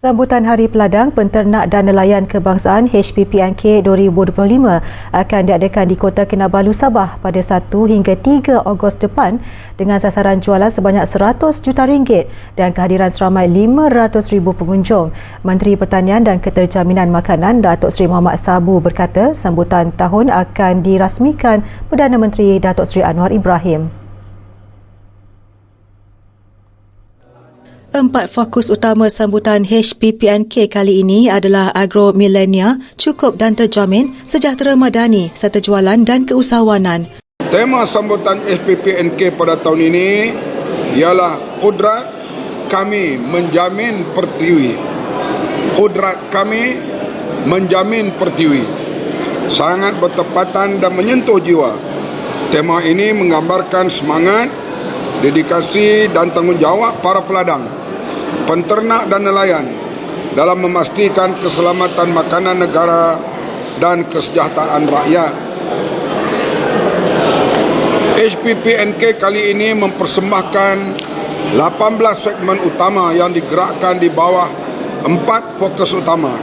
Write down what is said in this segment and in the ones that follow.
Sambutan Hari Peladang Penternak dan Nelayan Kebangsaan HPPNK 2025 akan diadakan di Kota Kinabalu, Sabah pada 1 hingga 3 Ogos depan dengan sasaran jualan sebanyak 100 juta ringgit dan kehadiran seramai 500 ribu pengunjung. Menteri Pertanian dan Keterjaminan Makanan Datuk Seri Muhammad Sabu berkata sambutan tahun akan dirasmikan Perdana Menteri Datuk Seri Anwar Ibrahim. Empat fokus utama sambutan HPPNK kali ini adalah agro milenia, cukup dan terjamin, sejahtera madani serta jualan dan keusahawanan. Tema sambutan SPPNK pada tahun ini ialah kudrat kami menjamin pertiwi. Kudrat kami menjamin pertiwi. Sangat bertepatan dan menyentuh jiwa. Tema ini menggambarkan semangat, dedikasi dan tanggungjawab para peladang penternak dan nelayan dalam memastikan keselamatan makanan negara dan kesejahteraan rakyat. HPPNK kali ini mempersembahkan 18 segmen utama yang digerakkan di bawah empat fokus utama.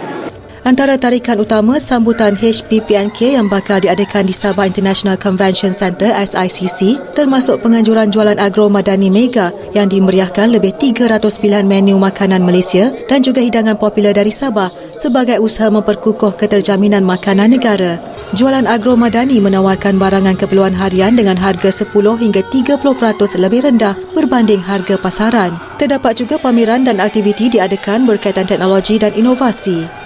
Antara tarikan utama sambutan HPPNK yang bakal diadakan di Sabah International Convention Centre SICC termasuk penganjuran jualan agro madani mega yang dimeriahkan lebih 300 pilihan menu makanan Malaysia dan juga hidangan popular dari Sabah sebagai usaha memperkukuh keterjaminan makanan negara. Jualan agro madani menawarkan barangan keperluan harian dengan harga 10 hingga 30% lebih rendah berbanding harga pasaran. Terdapat juga pameran dan aktiviti diadakan berkaitan teknologi dan inovasi.